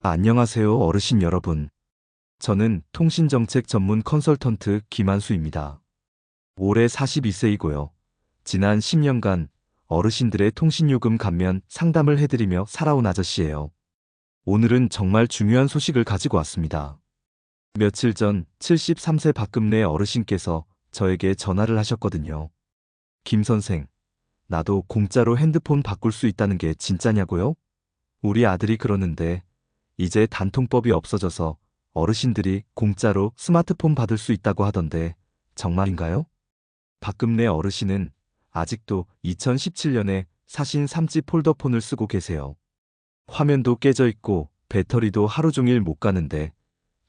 안녕하세요 어르신 여러분. 저는 통신정책 전문 컨설턴트 김한수입니다. 올해 42세이고요. 지난 10년간 어르신들의 통신요금 감면 상담을 해드리며 살아온 아저씨예요. 오늘은 정말 중요한 소식을 가지고 왔습니다. 며칠 전 73세 박금래 어르신께서 저에게 전화를 하셨거든요. 김 선생, 나도 공짜로 핸드폰 바꿀 수 있다는 게 진짜냐고요? 우리 아들이 그러는데 이제 단통법이 없어져서 어르신들이 공짜로 스마트폰 받을 수 있다고 하던데 정말인가요? 박금래 어르신은 아직도 2017년에 사신 3지 폴더폰을 쓰고 계세요. 화면도 깨져 있고 배터리도 하루 종일 못 가는데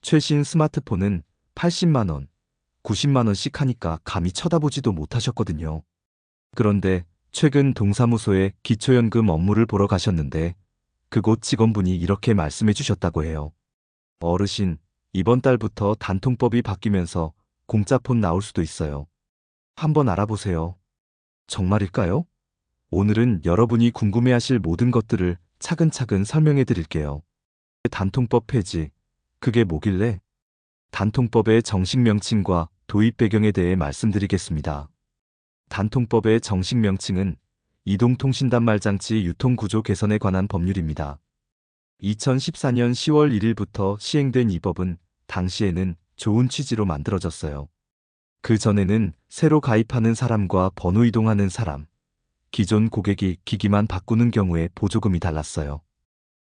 최신 스마트폰은 80만원, 90만원씩 하니까 감히 쳐다보지도 못하셨거든요. 그런데 최근 동사무소에 기초연금 업무를 보러 가셨는데 그곳 직원분이 이렇게 말씀해 주셨다고 해요. 어르신, 이번 달부터 단통법이 바뀌면서 공짜폰 나올 수도 있어요. 한번 알아보세요. 정말일까요? 오늘은 여러분이 궁금해하실 모든 것들을 차근차근 설명해 드릴게요. 단통법 폐지, 그게 뭐길래? 단통법의 정식 명칭과 도입 배경에 대해 말씀드리겠습니다. 단통법의 정식 명칭은 이동통신 단말장치 유통구조 개선에 관한 법률입니다. 2014년 10월 1일부터 시행된 이 법은 당시에는 좋은 취지로 만들어졌어요. 그 전에는 새로 가입하는 사람과 번호 이동하는 사람, 기존 고객이 기기만 바꾸는 경우에 보조금이 달랐어요.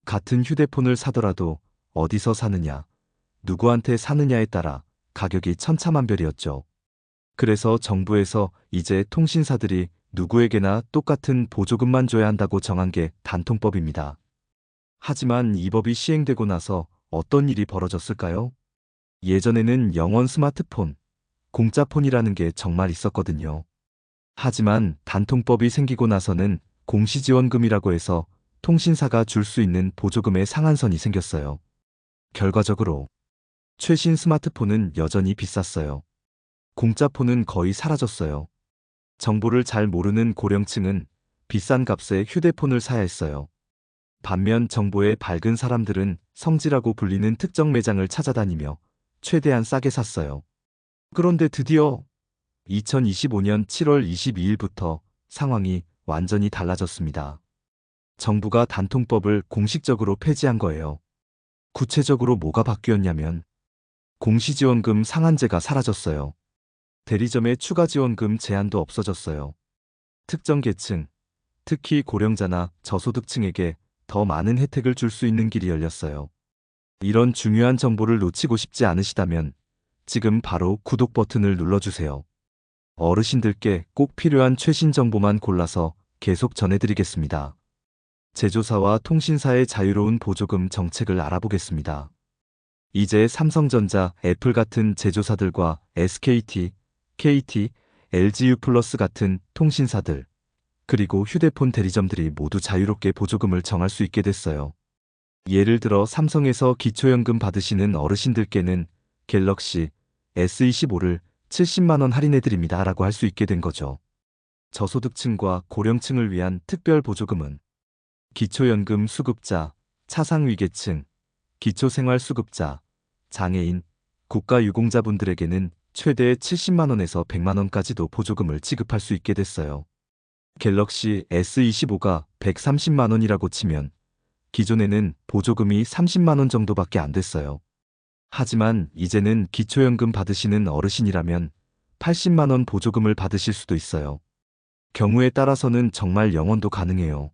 같은 휴대폰을 사더라도 어디서 사느냐, 누구한테 사느냐에 따라 가격이 천차만별이었죠. 그래서 정부에서 이제 통신사들이 누구에게나 똑같은 보조금만 줘야 한다고 정한 게 단통법입니다. 하지만 이 법이 시행되고 나서 어떤 일이 벌어졌을까요? 예전에는 영원 스마트폰, 공짜폰이라는 게 정말 있었거든요. 하지만 단통법이 생기고 나서는 공시지원금이라고 해서 통신사가 줄 수 있는 보조금의 상한선이 생겼어요. 결과적으로 최신 스마트폰은 여전히 비쌌어요. 공짜폰은 거의 사라졌어요. 정보를 잘 모르는 고령층은 비싼 값에 휴대폰을 사야 했어요. 반면 정보에 밝은 사람들은 성지라고 불리는 특정 매장을 찾아다니며 최대한 싸게 샀어요. 그런데 드디어 2025년 7월 22일부터 상황이 완전히 달라졌습니다. 정부가 단통법을 공식적으로 폐지한 거예요. 구체적으로 뭐가 바뀌었냐면 공시지원금 상한제가 사라졌어요. 대리점의 추가 지원금 제한도 없어졌어요. 특정 계층, 특히 고령자나 저소득층에게 더 많은 혜택을 줄 수 있는 길이 열렸어요. 이런 중요한 정보를 놓치고 싶지 않으시다면 지금 바로 구독 버튼을 눌러주세요. 어르신들께 꼭 필요한 최신 정보만 골라서 계속 전해드리겠습니다. 제조사와 통신사의 자유로운 보조금 정책을 알아보겠습니다. 이제 삼성전자, 애플 같은 제조사들과 SKT, KT, LGU 플러스 같은 통신사들, 그리고 휴대폰 대리점들이 모두 자유롭게 보조금을 정할 수 있게 됐어요. 예를 들어 삼성에서 기초연금 받으시는 어르신들께는 갤럭시 S25를 70만원 할인해드립니다 라고 할 수 있게 된 거죠. 저소득층과 고령층을 위한 특별 보조금은 기초연금 수급자, 차상위계층, 기초생활수급자, 장애인, 국가유공자분들에게는 최대 70만원에서 100만원까지도 보조금을 지급할 수 있게 됐어요. 갤럭시 S25가 130만원이라고 치면 기존에는 보조금이 30만원 정도밖에 안 됐어요. 하지만 이제는 기초연금 받으시는 어르신이라면 80만원 보조금을 받으실 수도 있어요. 경우에 따라서는 정말 영원도 가능해요.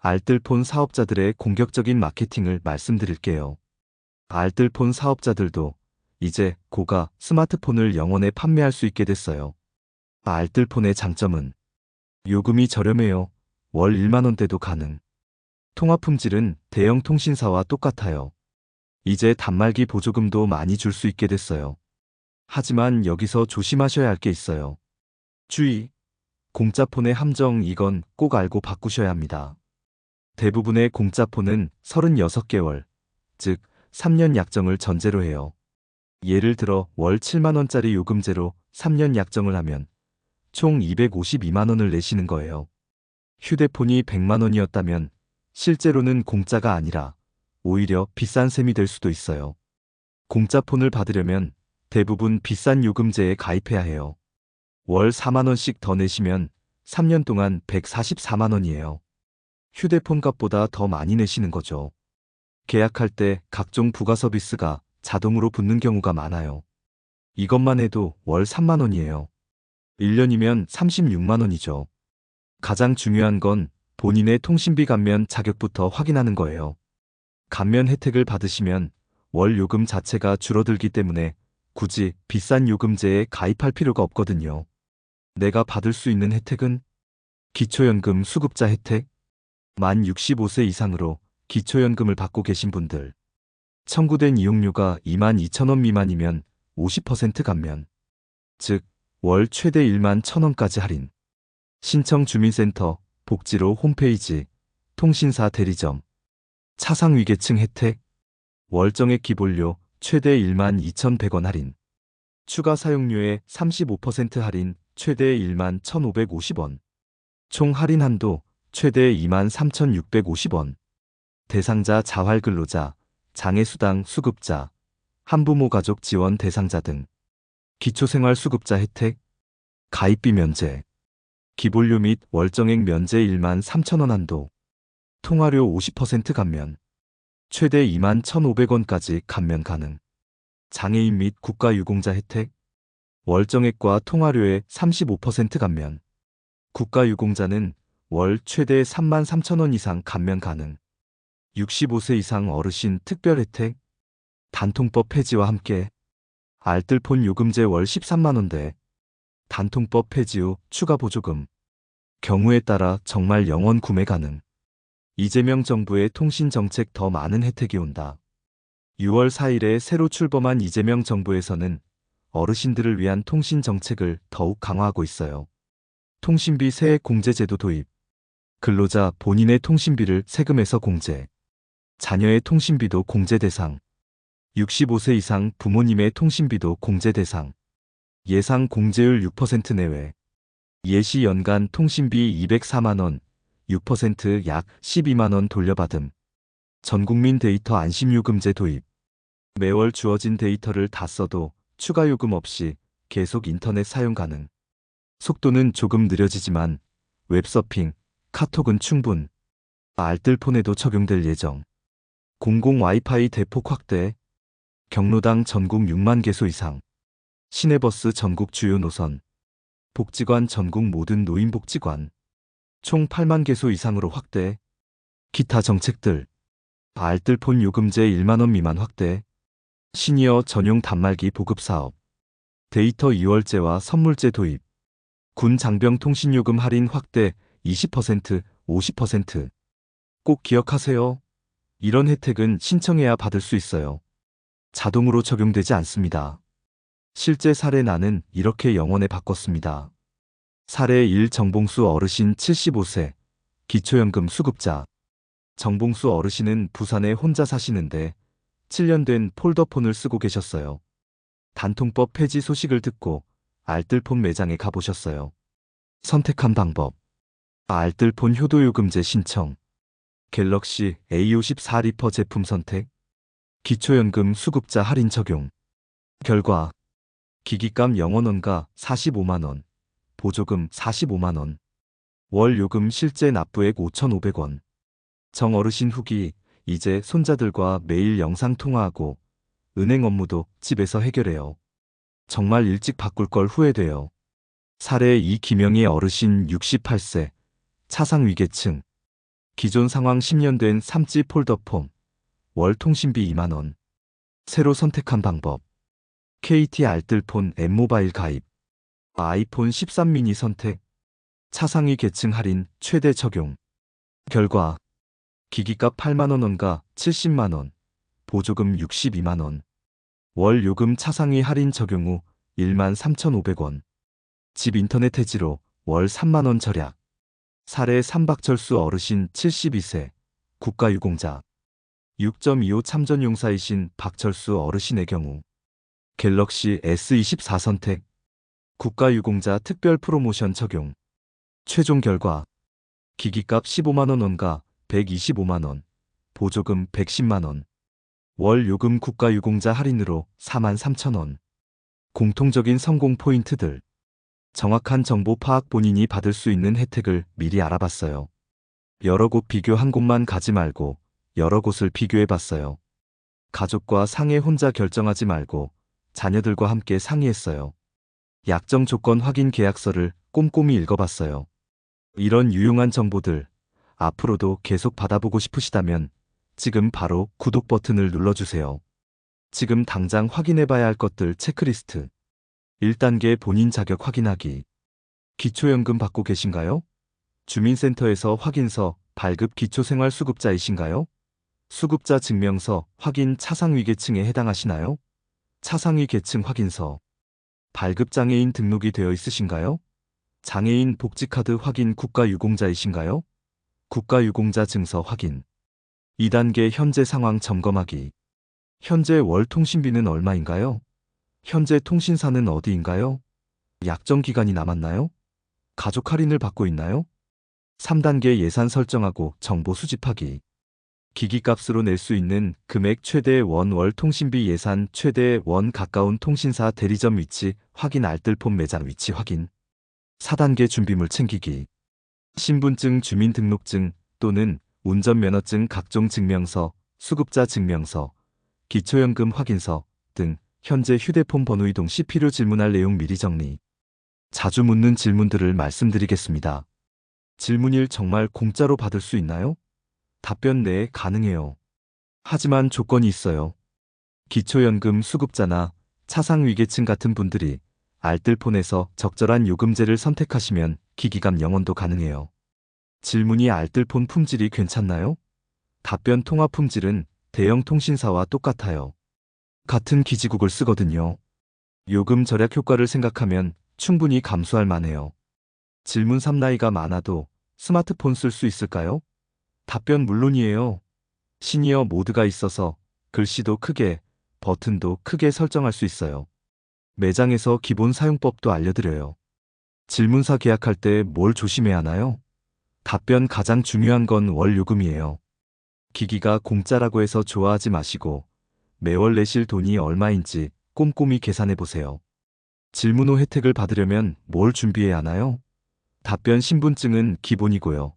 알뜰폰 사업자들의 공격적인 마케팅을 말씀드릴게요. 알뜰폰 사업자들도 이제 고가 스마트폰을 영원에 판매할 수 있게 됐어요. 알뜰폰의 장점은 요금이 저렴해요. 월 1만원대도 가능. 통화 품질은 대형 통신사와 똑같아요. 이제 단말기 보조금도 많이 줄 수 있게 됐어요. 하지만 여기서 조심하셔야 할 게 있어요. 주의! 공짜폰의 함정 이건 꼭 알고 바꾸셔야 합니다. 대부분의 공짜폰은 36개월, 즉 3년 약정을 전제로 해요. 예를 들어 월 7만원짜리 요금제로 3년 약정을 하면 총 252만원을 내시는 거예요. 휴대폰이 100만원이었다면 실제로는 공짜가 아니라 오히려 비싼 셈이 될 수도 있어요. 공짜 폰을 받으려면 대부분 비싼 요금제에 가입해야 해요. 월 4만원씩 더 내시면 3년 동안 144만원이에요. 휴대폰 값보다 더 많이 내시는 거죠. 계약할 때 각종 부가 서비스가 자동으로 붙는 경우가 많아요. 이것만 해도 월 3만원이에요. 1년이면 36만원이죠. 가장 중요한 건 본인의 통신비 감면 자격부터 확인하는 거예요. 감면 혜택을 받으시면 월 요금 자체가 줄어들기 때문에 굳이 비싼 요금제에 가입할 필요가 없거든요. 내가 받을 수 있는 혜택은 기초연금 수급자 혜택, 만 65세 이상으로 기초연금을 받고 계신 분들, 청구된 이용료가 2만 2천원 미만이면 50% 감면, 즉, 월 최대 1만 1천원까지 할인, 신청 주민센터, 복지로 홈페이지, 통신사 대리점, 차상위계층 혜택, 월정액 기본료 최대 1만 2,100원 할인, 추가 사용료에 35% 할인 최대 1만 1,550원, 총 할인 한도 최대 2만 3,650원, 대상자 자활 근로자, 장애수당 수급자, 한부모 가족 지원 대상자 등, 기초생활수급자 혜택, 가입비 면제, 기본료 및 월정액 면제 1만 3천원 한도, 통화료 50% 감면, 최대 2만 1,500원까지 감면 가능, 장애인 및 국가유공자 혜택, 월정액과 통화료의 35% 감면, 국가유공자는 월 최대 3만 3천원 이상 감면 가능, 65세 이상 어르신 특별 혜택, 단통법 폐지와 함께 알뜰폰 요금제 월 13만원대, 단통법 폐지 후 추가 보조금, 경우에 따라 정말 영원 구매 가능. 이재명 정부의 통신 정책 더 많은 혜택이 온다. 6월 4일에 새로 출범한 이재명 정부에서는 어르신들을 위한 통신 정책을 더욱 강화하고 있어요. 통신비 세액 공제 제도 도입. 근로자 본인의 통신비를 세금에서 공제. 자녀의 통신비도 공제 대상. 65세 이상 부모님의 통신비도 공제 대상. 예상 공제율 6% 내외. 예시 연간 통신비 204만원, 6%약 12만원 돌려받음. 전국민 데이터 안심요금제 도입. 매월 주어진 데이터를 다 써도 추가 요금 없이 계속 인터넷 사용 가능. 속도는 조금 느려지지만 웹서핑, 카톡은 충분. 알뜰폰에도 적용될 예정. 공공 와이파이 대폭 확대. 경로당 전국 6만 개소 이상. 시내버스 전국 주요 노선. 복지관 전국 모든 노인복지관. 총 8만 개소 이상으로 확대. 기타 정책들. 알뜰폰 요금제 1만원 미만 확대. 시니어 전용 단말기 보급 사업. 데이터 2월제와 선물제 도입. 군 장병 통신요금 할인 확대 20%, 50%. 꼭 기억하세요. 이런 혜택은 신청해야 받을 수 있어요. 자동으로 적용되지 않습니다. 실제 사례 나는 이렇게 영원에 바꿨습니다. 사례 1 정봉수 어르신 75세, 기초연금 수급자. 정봉수 어르신은 부산에 혼자 사시는데 7년 된 폴더폰을 쓰고 계셨어요. 단통법 폐지 소식을 듣고 알뜰폰 매장에 가보셨어요. 선택한 방법. 알뜰폰 효도요금제 신청. 갤럭시 A54 리퍼 제품 선택. 기초연금 수급자 할인 적용. 결과 기기값 0원원가 45만원, 보조금 45만원, 월 요금 실제 납부액 5,500원. 정어르신 후기 이제 손자들과 매일 영상 통화하고 은행 업무도 집에서 해결해요. 정말 일찍 바꿀 걸 후회돼요. 사례 이기명의 어르신 68세, 차상위계층, 기존 상황 10년 된 삼찌 폴더폰, 월 통신비 2만원. 새로 선택한 방법. KT 알뜰폰 앱모바일 가입. 아이폰 13 미니 선택. 차상위 계층 할인 최대 적용. 결과 기기값 8만원 원가 70만원, 보조금 62만원, 월 요금 차상위 할인 적용 후 1만 3,500원, 집 인터넷 해지로 월 3만원 절약, 사례 삼박철수 어르신 72세, 국가유공자, 6.25 참전용사이신 박철수 어르신의 경우, 갤럭시 S24 선택, 국가유공자 특별 프로모션 적용, 최종 결과, 기기값 15만원 원가 125만원, 보조금 110만원, 월 요금 국가유공자 할인으로 4만 3천원. 공통적인 성공 포인트들. 정확한 정보 파악 본인이 받을 수 있는 혜택을 미리 알아봤어요. 여러 곳 비교 한 곳만 가지 말고 여러 곳을 비교해 봤어요. 가족과 상해 혼자 결정하지 말고 자녀들과 함께 상의했어요. 약정 조건 확인 계약서를 꼼꼼히 읽어봤어요. 이런 유용한 정보들 앞으로도 계속 받아보고 싶으시다면 지금 바로 구독 버튼을 눌러주세요. 지금 당장 확인해봐야 할 것들 체크리스트. 1단계 본인 자격 확인하기. 기초연금 받고 계신가요? 주민센터에서 확인서 발급 기초생활수급자이신가요? 수급자 증명서 확인 차상위 계층에 해당하시나요? 차상위 계층 확인서. 발급 장애인 등록이 되어 있으신가요? 장애인 복지카드 확인 국가유공자이신가요? 국가유공자 증서 확인. 2단계 현재 상황 점검하기. 현재 월 통신비는 얼마인가요? 현재 통신사는 어디인가요? 약정 기간이 남았나요? 가족 할인을 받고 있나요? 3단계 예산 설정하고 정보 수집하기. 기기값으로 낼 수 있는 금액 최대 원월 통신비 예산 최대 원 가까운 통신사 대리점 위치 확인 알뜰폰 매장 위치 확인. 4단계 준비물 챙기기. 신분증 주민등록증 또는 운전면허증 각종 증명서, 수급자 증명서, 기초연금 확인서 등 현재 휴대폰 번호 이동 시 필요 질문할 내용 미리 정리. 자주 묻는 질문들을 말씀드리겠습니다. 질문일 정말 공짜로 받을 수 있나요? 답변 네, 가능해요. 하지만 조건이 있어요. 기초연금 수급자나 차상위계층 같은 분들이 알뜰폰에서 적절한 요금제를 선택하시면 기기감 영원도 가능해요. 질문이 알뜰폰 품질이 괜찮나요? 답변 통화 품질은 대형 통신사와 똑같아요. 같은 기지국을 쓰거든요. 요금 절약 효과를 생각하면 충분히 감수할 만해요. 질문 3 나이가 많아도 스마트폰 쓸 수 있을까요? 답변 물론이에요. 시니어 모드가 있어서 글씨도 크게, 버튼도 크게 설정할 수 있어요. 매장에서 기본 사용법도 알려드려요. 질문사 계약할 때 뭘 조심해야 하나요? 답변 가장 중요한 건 월 요금이에요. 기기가 공짜라고 해서 좋아하지 마시고 매월 내실 돈이 얼마인지 꼼꼼히 계산해 보세요. 질문 후 혜택을 받으려면 뭘 준비해야 하나요? 답변 신분증은 기본이고요.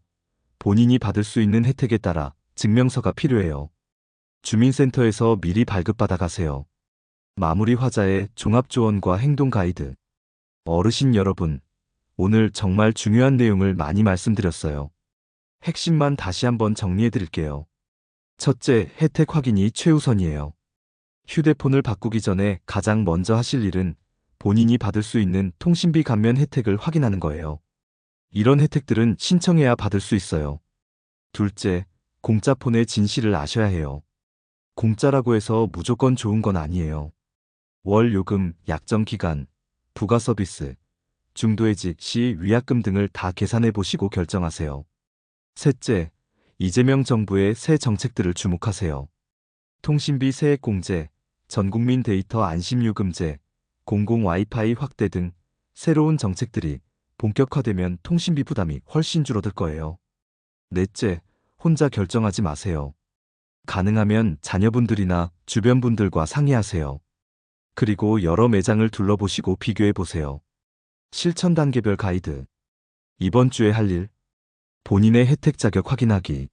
본인이 받을 수 있는 혜택에 따라 증명서가 필요해요. 주민센터에서 미리 발급받아 가세요. 마무리 화자의 종합조언과 행동 가이드. 어르신 여러분, 오늘 정말 중요한 내용을 많이 말씀드렸어요. 핵심만 다시 한번 정리해 드릴게요. 첫째, 혜택 확인이 최우선이에요. 휴대폰을 바꾸기 전에 가장 먼저 하실 일은 본인이 받을 수 있는 통신비 감면 혜택을 확인하는 거예요. 이런 혜택들은 신청해야 받을 수 있어요. 둘째, 공짜 폰의 진실을 아셔야 해요. 공짜라고 해서 무조건 좋은 건 아니에요. 월 요금, 약정 기간, 부가 서비스, 중도해지 시 위약금 등을 다 계산해 보시고 결정하세요. 셋째, 이재명 정부의 새 정책들을 주목하세요. 통신비 세액 공제, 전국민 데이터 안심요금제, 공공 와이파이 확대 등 새로운 정책들이 본격화되면 통신비 부담이 훨씬 줄어들 거예요. 넷째, 혼자 결정하지 마세요. 가능하면 자녀분들이나 주변 분들과 상의하세요. 그리고 여러 매장을 둘러보시고 비교해 보세요. 실천 단계별 가이드. 이번 주에 할 일. 본인의 혜택 자격 확인하기.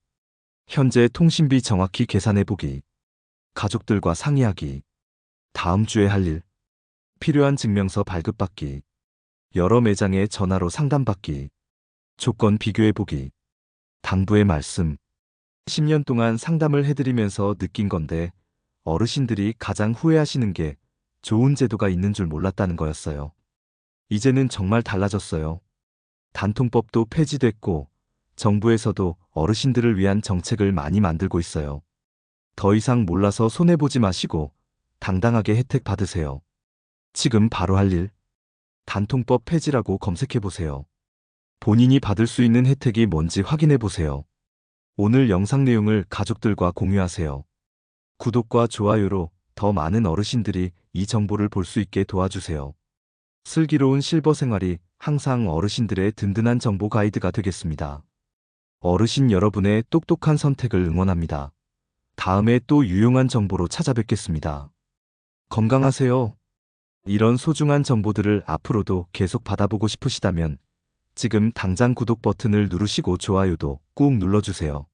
현재 통신비 정확히 계산해 보기. 가족들과 상의하기. 다음 주에 할 일. 필요한 증명서 발급받기. 여러 매장에 전화로 상담받기. 조건 비교해보기. 당부의 말씀. 10년 동안 상담을 해드리면서 느낀 건데 어르신들이 가장 후회하시는 게 좋은 제도가 있는 줄 몰랐다는 거였어요. 이제는 정말 달라졌어요. 단통법도 폐지됐고 정부에서도 어르신들을 위한 정책을 많이 만들고 있어요. 더 이상 몰라서 손해보지 마시고 당당하게 혜택 받으세요. 지금 바로 할 일. 단통법 폐지라고 검색해 보세요. 본인이 받을 수 있는 혜택이 뭔지 확인해 보세요. 오늘 영상 내용을 가족들과 공유하세요. 구독과 좋아요로 더 많은 어르신들이 이 정보를 볼 수 있게 도와주세요. 슬기로운 실버 생활이 항상 어르신들의 든든한 정보 가이드가 되겠습니다. 어르신 여러분의 똑똑한 선택을 응원합니다. 다음에 또 유용한 정보로 찾아뵙겠습니다. 건강하세요. 이런 소중한 정보들을 앞으로도 계속 받아보고 싶으시다면 지금 당장 구독 버튼을 누르시고 좋아요도 꾹 눌러주세요.